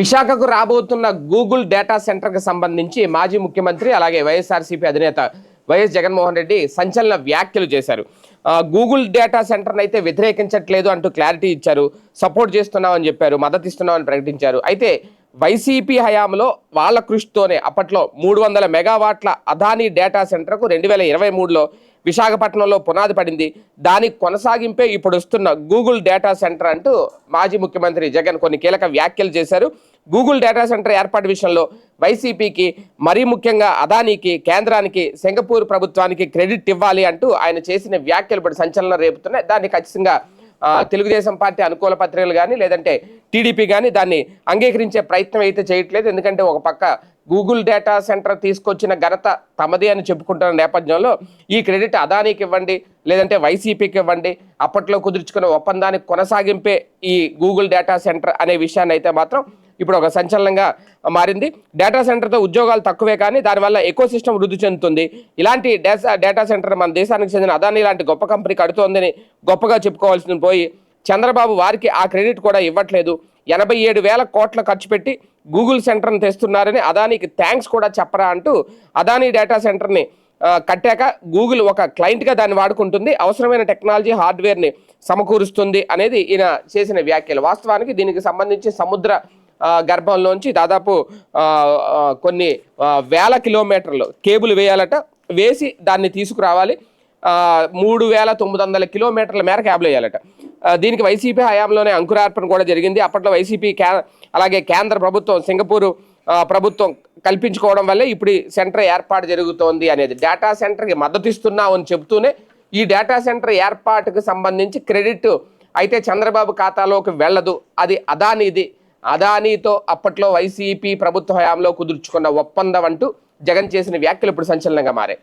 విశాఖకు రాబోతున్న Google data సెంటర్కి సంబంధించి మాజీ ముఖ్యమంత్రి అలాగే వైఎస్ఆర్సీపీ అధినేత వైఎస్ జగన్మోహన్ రెడ్డి సంచలన వ్యాఖ్యలు చేశారు. గూగుల్ డేటా సెంటర్ని అయితే వ్యతిరేకించట్లేదు అంటూ క్లారిటీ ఇచ్చారు. సపోర్ట్ చేస్తున్నామని చెప్పారు మద్దతు ఇస్తున్నామని ప్రకటించారు. అయితే వైసీపీ హయాంలో వాళ్ళ కృషితోనే అప్పట్లో మూడు వందల మెగావాట్ల అదానీ డేటా సెంటర్కు రెండు వేల ఇరవై మూడులో విశాఖపట్నంలో పునాది పడింది. దానికి కొనసాగింపే ఇప్పుడు వస్తున్న గూగుల్ డేటా సెంటర్ అంటూ మాజీ ముఖ్యమంత్రి జగన్ కొన్ని కీలక వ్యాఖ్యలు చేశారు. గూగుల్ డేటా సెంటర్ ఏర్పాటు విషయంలో వైసీపీకి మరీ ముఖ్యంగా అదానీకి కేంద్రానికి సింగపూర్ ప్రభుత్వానికి క్రెడిట్ ఇవ్వాలి అంటూ ఆయన చేసిన వ్యాఖ్యలు ఇప్పుడు సంచలనం రేపుతున్నాయి. దాన్ని ఖచ్చితంగా తెలుగుదేశం పార్టీ అనుకూల పత్రికలు కానీ లేదంటే టీడీపీ కానీ దాన్ని అంగీకరించే ప్రయత్నం అయితే చేయట్లేదు. ఎందుకంటే ఒక పక్క గూగుల్ డేటా సెంటర్ తీసుకొచ్చిన ఘనత తమదే అని చెప్పుకుంటున్న నేపథ్యంలో ఈ క్రెడిట్ అదానీకి ఇవ్వండి లేదంటే వైసీపీకి ఇవ్వండి అప్పట్లో కుదుర్చుకున్న ఒప్పందానికి కొనసాగింపే ఈ గూగుల్ డేటా సెంటర్ అనే విషయాన్ని అయితే మాత్రం ఇప్పుడు ఒక సంచలనంగా మారింది. డేటా సెంటర్తో ఉద్యోగాలు తక్కువే కానీ దానివల్ల ఎకో సిస్టమ్ వృద్ధి చెందుతుంది. ఇలాంటి డేటా డేటా సెంటర్ మన దేశానికి చెందిన అదాని లాంటి గొప్ప కంపెనీ కడుతోందని గొప్పగా చెప్పుకోవాల్సింది పోయి చంద్రబాబు వారికి ఆ క్రెడిట్ కూడా ఇవ్వట్లేదు. ఎనభై ఏడు వేల కోట్ల ఖర్చు పెట్టి గూగుల్ సెంటర్ని తెస్తున్నారని అదానికి థ్యాంక్స్ కూడా చెప్పరా అంటూ అదానీ డేటా సెంటర్ని కట్టాక గూగుల్ ఒక క్లయింట్గా దాన్ని వాడుకుంటుంది. అవసరమైన టెక్నాలజీ హార్డ్వేర్ని సమకూరుస్తుంది అనేది ఈయన చేసిన వ్యాఖ్యలు. వాస్తవానికి దీనికి సంబంధించి సముద్ర గర్భంలోంచి దాదాపు కొన్ని వేల కిలోమీటర్లు కేబుల్ వేయాలట వేసి దాన్ని తీసుకురావాలి. మూడు వేల తొమ్మిది వందల కిలోమీటర్ల మేర క్యాబ్లు వేయాలట. దీనికి వైసీపీ హయాంలోనే అంకురార్పణ కూడా జరిగింది. అప్పట్లో వైసీపీ క్యా అలాగే కేంద్ర ప్రభుత్వం సింగపూర్ ప్రభుత్వం కల్పించుకోవడం వల్లే ఇప్పుడు సెంటర్ ఏర్పాటు జరుగుతోంది అనేది. డేటా సెంటర్కి మద్దతు ఇస్తున్నాం అని చెబుతూనే ఈ డేటా సెంటర్ ఏర్పాటుకు సంబంధించి క్రెడిట్ అయితే చంద్రబాబు ఖాతాలోకి వెళ్ళదు. అది అదానిది. అదానీతో అప్పట్లో వైసీపీ ప్రభుత్వ హయాంలో కుదుర్చుకున్న ఒప్పందం అంటూ జగన్ చేసిన వ్యాఖ్యలు ఇప్పుడు సంచలనంగా మారాయి.